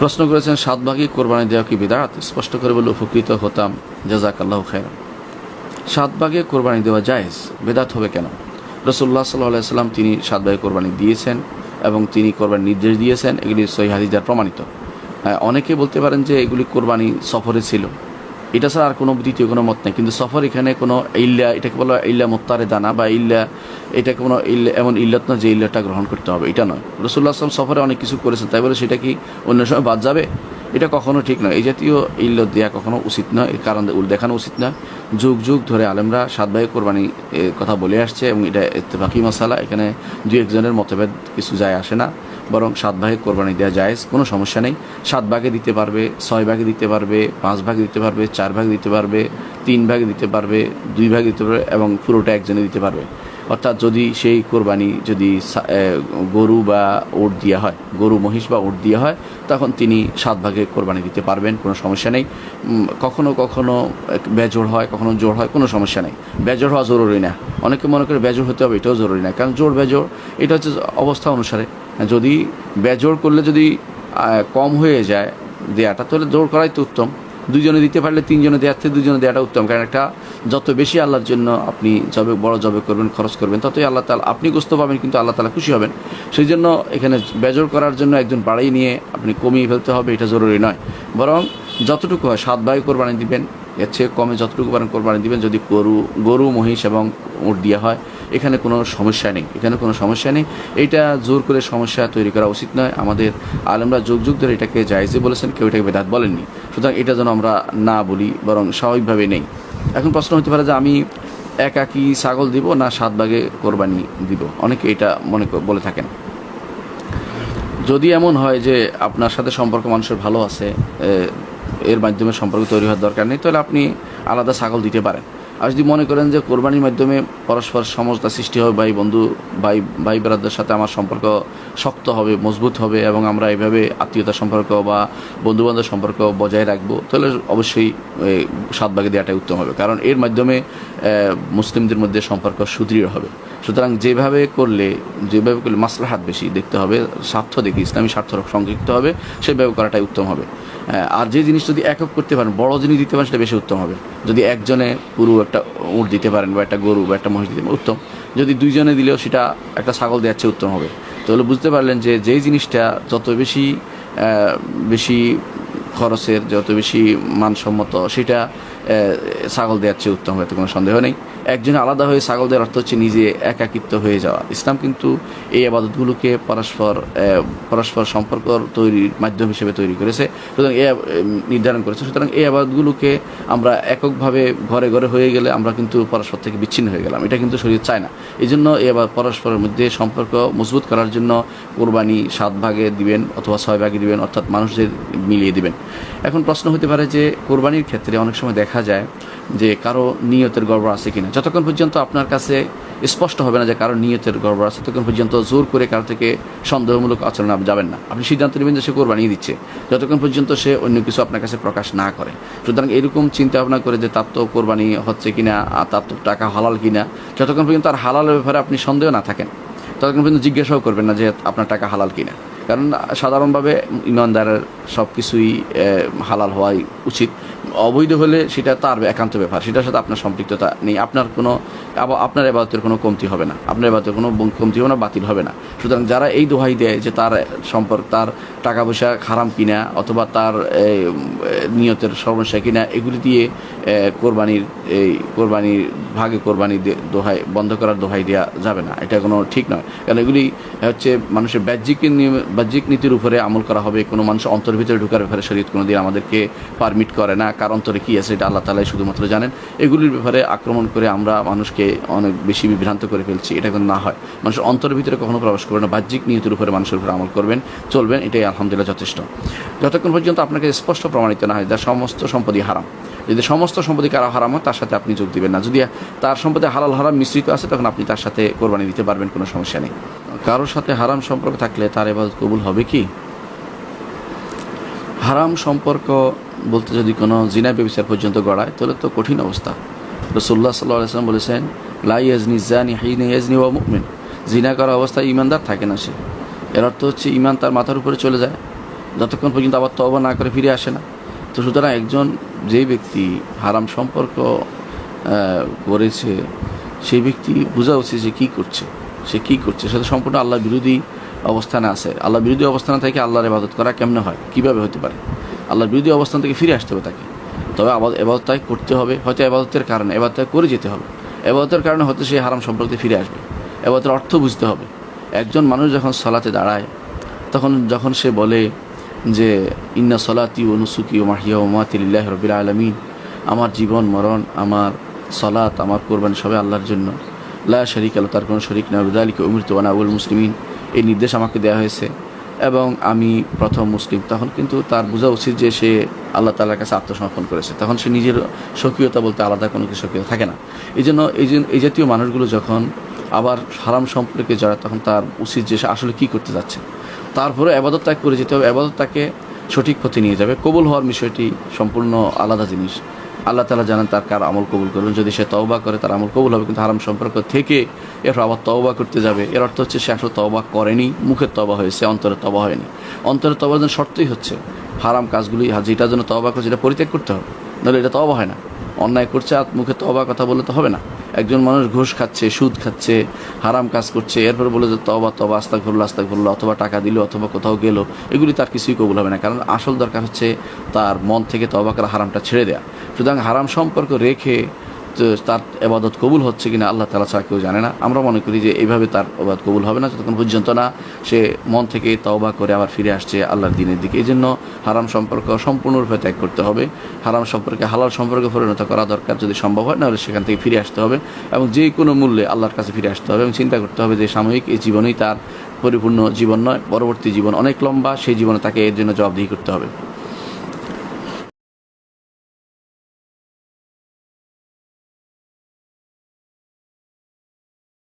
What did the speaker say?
প্রশ্ন করেছেন সাত ভাগে কোরবানি দেওয়া কি বিদাত? স্পষ্ট করে বলে, উপকৃত হতাম। জাজাক আল্লাহ খায় সাত ভাগে কোরবানি দেওয়া জায়েজ, বেদাত হবে কেন? রসুল্লাহ সাল্লাহ সাল্লাম তিনি সাত ভাগে কোরবানি দিয়েছেন এবং তিনি কোরবানির নির্দেশ দিয়েছেন। এগুলি সহি হাদিজার প্রমাণিত। অনেকে বলতে পারেন যে এগুলি কোরবানি সফরে ছিল। এটা ছাড়া আর কোনো দ্বিতীয় কোনো মত নেই। কিন্তু সফর এখানে কোনো ইল্লা, এটাকে বলা ইল্লা মোত্তারে দানা বা ইল্লা এটাকে কোনো ইল্লা, এমন ইল্লাত না যে ইল্লাটা গ্রহণ করতে হবে, এটা নয়। রসুল্লাহ আসলাম সফরে অনেক কিছু করেছেন, তাই বলে সেটা কি অন্য সময় বাদ যাবে? এটা কখনো ঠিক নয়। এই জাতীয় ইল্লত দেওয়া কখনো উচিত নয়। এর কারণ উল দেখানো উচিত নয়। যুগ যুগ ধরে আলেমরা সাত ভাই কোরবানি কথা বলে আসছে এবং এটা ইত্তেফাকি মশালা এখানে দু একজনের মতভেদ কিছু যায় আসে না। বরং সাত ভাগে কোরবানি দেওয়া যায় কোনো সমস্যা নেই। সাত ভাগে দিতে পারবে, ছয় ভাগে দিতে পারবে, পাঁচ ভাগে দিতে পারবে, চার ভাগে দিতে পারবে, তিন ভাগে দিতে পারবে, দুই ভাগে দিতে পারবে এবং পুরোটা একজনে দিতে পারবে। অর্থাৎ যদি সেই কোরবানি যদি গরু বা ওট দেওয়া হয়, গরু, মহিষ বা ওট দেওয়া হয়, তখন তিনি সাত ভাগে কোরবানি দিতে পারবেন, কোনো সমস্যা নেই। কখনো কখনো বেজোড় হয়, কখনো জোর হয়, কোনো সমস্যা নেই। বেজোড় হওয়া জরুরি না। অনেকে মনে করে বেজোড় হতে হবে, এটাও জরুরি না। কারণ জোর বেজোড়, এটা হচ্ছে অবস্থা অনুসারে। যদি বেজোড় করলে যদি কম হয়ে যায় দেয়াটা, তাহলে জোর করাই তো উত্তম। দুজনে দিতে পারলে তিনজনে দেওয়ার থেকে দুজনে দেওয়াটা উত্তম। কারণ একটা, যত বেশি আল্লাহর জন্য আপনি জবে, বড় জবে করবেন, খরচ করবেন, ততই আল্লাহ তালা আপনি গোস্ত পাবেন, কিন্তু আল্লাহ তালা খুশি হবেন। সেই জন্য এখানে বেজর করার জন্য একজন বাড়াই নিয়ে আপনি কমিয়ে ফেলতে হবে, এটা জরুরি নয়। বরং যতটুকু হয়, সাত ভাই কোরবানি দিবেন, এর চেয়ে কমে যতটুকু পারেন কোরবানি দিবেন, যদি গরু গরু, মহিষ এবং উট দেওয়া হয়। এখানে কোনো সমস্যা নেই। এখানে কোনো সমস্যা নেই। এটা জোর করে সমস্যা তৈরি করা উচিত নয়। আমাদের আলেমরা যুগ যুগ ধরে এটাকে জায়জে বলেছেন, কেউ এটাকে বেদাত বলেননি। সুতরাং এটা যেন আমরা না বলি, বরং স্বাভাবিকভাবে নেই। এখন প্রশ্ন হতে পারে যে আমি একাকি ছাগল দিব না সাত ভাগে কোরবানি দিব? অনেকে এটা মনে বলে থাকেন। যদি এমন হয় যে আপনার সাথে সম্পর্ক মানুষের ভালো আছে এর মাধ্যমে সম্পর্ক তৈরি হওয়ার দরকার নেই, তাহলে আপনি আলাদা ছাগল দিতে পারেন। আর যদি মনে করেন যে কোরবানির মাধ্যমে পরস্পর সমঝোতা সৃষ্টি হবে, ভাই বন্ধু, ভাই ভাই বেড়াদের সাথে আমার সম্পর্ক শক্ত হবে, মজবুত হবে এবং আমরা এইভাবে আত্মীয়তা সম্পর্ক বা বন্ধুবান্ধব সম্পর্ক বজায় রাখব, তাহলে অবশ্যই সাত ভাগে দেওয়াটাই উত্তম হবে। কারণ এর মাধ্যমে মুসলিমদের মধ্যে সম্পর্ক সুদৃঢ় হবে। সুতরাং যেভাবে করলে যেভাবে করলে মাসলাহাত বেশি দেখতে হবে, স্বার্থ দেখি, ইসলামী স্বার্থ সংযুক্ত হবে, সেভাবে করাটাই উত্তম হবে। আর যে জিনিস যদি একক করতে পারেন, বড় জিনিস দিতে পারেন, সেটা বেশি উত্তম হবে। যদি একজনে পুরো একটা উট দিতে পারেন বা একটা গরু বা একটা মহিষ দিতে উত্তম। যদি দুইজনে দিলেও সেটা একটা ছাগল দেওয়ার চেয়ে উত্তম হবে। তাহলে বুঝতে পারলেন যে যেই জিনিসটা যত বেশি বেশি খরচের, যত বেশি মানসম্মত, সেটা ছাগল দেওয়ার চেয়ে উত্তম হবে এতে কোনো সন্দেহ নেই। একজন আলাদা হয়ে ছাগল দেওয়ার অর্থ হচ্ছে নিজে একাকিত্ব হয়ে যাওয়া। ইসলাম কিন্তু এই আবাদতগুলোকে পরস্পর পরস্পর সম্পর্ক তৈরির মাধ্যম হিসেবে তৈরি করেছে, সুতরাং এ, নির্ধারণ করেছে। সুতরাং এই আবাদতগুলোকে আমরা এককভাবে ঘরে ঘরে হয়ে গেলে আমরা কিন্তু পরস্পর থেকে বিচ্ছিন্ন হয়ে গেলাম। এটা কিন্তু শরীর চায় না। এই জন্য এই আবার পরস্পরের মধ্যে সম্পর্ক মজবুত করার জন্য কোরবানি সাত ভাগে দিবেন অথবা ছয় ভাগে দিবেন, অর্থাৎ মানুষদের মিলিয়ে দিবেন। এখন প্রশ্ন হতে পারে যে কোরবানির ক্ষেত্রে অনেক সময় দেখা যায় যে কারও নিয়তের গড়বড় আছে কিনা। যতক্ষণ পর্যন্ত আপনার কাছে স্পষ্ট হবে না যে কারও নিয়তের গড়বড় আছে, ততক্ষণ পর্যন্ত জোর করে কারও থেকে সন্দেহমূলক আচরণ যাবেন না। আপনি সিদ্ধান্ত নেবেন যে সে কোরবানি দিচ্ছে। যতক্ষণ পর্যন্ত সে অন্য কিছু আপনার কাছে প্রকাশ না করে। সুতরাং এরকম চিন্তা ভাবনা করে যে তার তো কোরবানি হচ্ছে কিনা, আর তার তো টাকা হালাল কিনা, যতক্ষণ পর্যন্ত আর হালালের ব্যাপারে আপনি সন্দেহ না থাকেন, ততক্ষণ পর্যন্ত জিজ্ঞাসাও করবেন না যে আপনার টাকা হালাল কিনা। কারণ সাধারণভাবে ইমানদারের সব কিছুই হালাল হওয়াই উচিত। অবৈধ হলে সেটা তার একান্ত ব্যাপার। সেটার সাথে আপনার সম্পৃক্ততা নেই। আপনার কোনো আপনার এবাদতের কোনো কমতি হবে না। আপনার এবাদতের কোনো কমতি হবে না, বাতিল হবে না। সুতরাং যারা এই দোহাই দেয় যে তার সম্পর্ক, তার টাকা পয়সা খারাম কিনা অথবা তার নিয়তের সমস্যা কিনা, এগুলি দিয়ে কোরবানির, এই কোরবানির, ভাগে কোরবানি দোহাই, বন্ধ করার দোহাই দেওয়া যাবে না। এটা কোনো ঠিক নয়। কারণ এগুলি হচ্ছে মানুষের বাহ্যিক বাহ্যিক নীতির উপরে আমল করা হবে। কোনো মানুষ অন্তর ভিতরে ঢুকার ব্যাপারে শরীর কোনো দিন আমাদেরকে পারমিট করে না। কার অন্তরে কী আছে, এটা আল্লাহ তালাই শুধুমাত্র জানেন। এগুলির ব্যাপারে আক্রমণ করে আমরা মানুষকে অনেক বেশি বিভ্রান্ত করে ফেলছি, এটা কিন্তু না হয়। মানুষের অন্তরের ভিতরে কখনো প্রবেশ করবে না, বাহ্যিক নিয়তির উপরে মানুষের উপরে আমল করবেন, চলবেন, এটাই আলহামদুলিল্লাহ যথেষ্ট। যতক্ষণ পর্যন্ত আপনাকে স্পষ্ট প্রমাণিত না হয় যা সমস্ত সম্পত্তি হারাম, যদি সমস্ত সম্পত্তি কারও হারাম হয়, তার সাথে আপনি যোগ দিবেন না। যদি তার সম্পত্তি হালাল হারাম মিশ্রিত আছে, তখন আপনি তার সাথে কোরবানি দিতে পারবেন, কোনো সমস্যা নেই। কারোর সাথে হারাম সম্পর্ক থাকলে তার এবার কবুল হবে কি? হারাম সম্পর্ক বলতে যদি কোনো জিনা ব্যবচার পর্যন্ত গড়ায়, তাহলে তো কঠিন অবস্থা। রসুল্লাহ সাল্লাহ বলেছেন লাই ইয়াজনি জানি হাইনি ইয়াজনি ও মুকমিন জিনা করা অবস্থায় ইমানদার থাকে না সে। এর অর্থ হচ্ছে ইমান তার মাথার উপরে চলে যায়। যতক্ষণ পর্যন্ত আবার তবা না করে ফিরে আসে না। তো সুতরাং একজন যেই ব্যক্তি হারাম সম্পর্ক করেছে সেই ব্যক্তি বোঝা উচিত যে কী করছে। সে কী করছে? সেটা সম্পূর্ণ আল্লাহ বিরোধী অবস্থানে আছে। আল্লাহ বিরোধী অবস্থানে থেকে আল্লাহর ইবাদত করা কেমনে হয়? কীভাবে হতে পারে? আল্লাহর বিরোধী অবস্থান থেকে ফিরে আসতে হবে তাকে। তবে আবার এবাদতাই করতে হবে, হয়তো এবাদতের কারণে এবাদতাই করে যেতে হবে। এবাদতের কারণে হয়তো সে হারাম সম্পর্কে ফিরে আসবে। এবাদতের অর্থ বুঝতে হবে। একজন মানুষ যখন সলাতে দাঁড়ায়, তখন যখন সে বলে যে, ইন্না সলাতি ও নুসুকি ও মাহিয়া ও মাতিল্লাহ রবিল আলমিন আমার জীবন, মরণ, আমার সলাত, আমার কোরবানি সবে আল্লাহর জন্য। লা শরিক আল্লাহ তার কোনো শরিক না বিদালিকে অমৃত আবুল মুসলিমিন এই নির্দেশ আমাকে দেওয়া হয়েছে। এবং আমি প্রথম মুসলিম। তখন কিন্তু তার বোঝা উচিত যে সে আল্লাহ তালার কাছে আত্মসমর্পণ করেছে। তখন সে নিজের স্বকীয়তা বলতে আলাদা কোনো কিছু স্বকীয়তা থাকে না। এই জন্য এই যে এই জাতীয় মানুষগুলো যখন আবার হারাম সম্পর্কে যারা তখন তার উচিত যে সে আসলে কী করতে যাচ্ছে। তারপরে আবাদত ত্যাগ করে যেতে হবে। আবাদত তাকে সঠিক পথে নিয়ে যাবে। কবুল হওয়ার বিষয়টি সম্পূর্ণ আলাদা জিনিস। আল্লাহ তালা জানেন তার কার আমল কবুল করবেন। যদি সে তওবা করে, তার আমল কবুল হবে। কিন্তু হারাম সম্পর্ক থেকে এরপর আবার তওবা করতে যাবে। এর অর্থ হচ্ছে সে আসলে তওবা করেনি মুখের তবা হয়েছে, অন্তরে তবা হয়নি। অন্তরে তবার জন্য শর্তই হচ্ছে, হারাম কাজগুলি যেটার জন্য তবা করছে এটা পরিত্যাগ করতে হবে। নাহলে এটা তবা হয় না। অন্যায় করছে, আর মুখে তবা কথা বললে তো হবে না। একজন মানুষ ঘুষ খাচ্ছে, সুদ খাচ্ছে, হারাম কাজ করছে, এরপর বলে যে তবা তবা আস্তা ঘুরলো আস্তা ঘুরলো অথবা টাকা দিল, অথবা কোথাও গেল, এগুলি তার কিছুই কবুল হবে না। কারণ আসল দরকার হচ্ছে তার মন থেকে তবা করা হারামটা ছেড়ে দেয়া। সুতরাং হারাম সম্পর্ক রেখে তার এবাদত কবুল হচ্ছে কিনা আল্লাহ তালা ছাড়া কেউ জানে না। আমরা মনে করি যে এইভাবে তার এবাদত কবুল হবে না, যতক্ষণ পর্যন্ত না সে মন থেকে তওবা করে আবার ফিরে আসছে আল্লাহর দিনের দিকে। এই জন্য হারাম সম্পর্ক সম্পূর্ণরূপে ত্যাগ করতে হবে। হারাম সম্পর্কে হালাল সম্পর্কে পরিণত করা দরকার যদি সম্ভব হয়, নাহলে সেখান থেকে ফিরে আসতে হবে এবং যে কোনো মূল্যে আল্লাহর কাছে ফিরে আসতে হবে এবং চিন্তা করতে হবে যে সাময়িক এই জীবনেই তার পরিপূর্ণ জীবন নয়, পরবর্তী জীবন অনেক লম্বা, সেই জীবনে তাকে এর জন্য জবাবদিহি করতে হবে।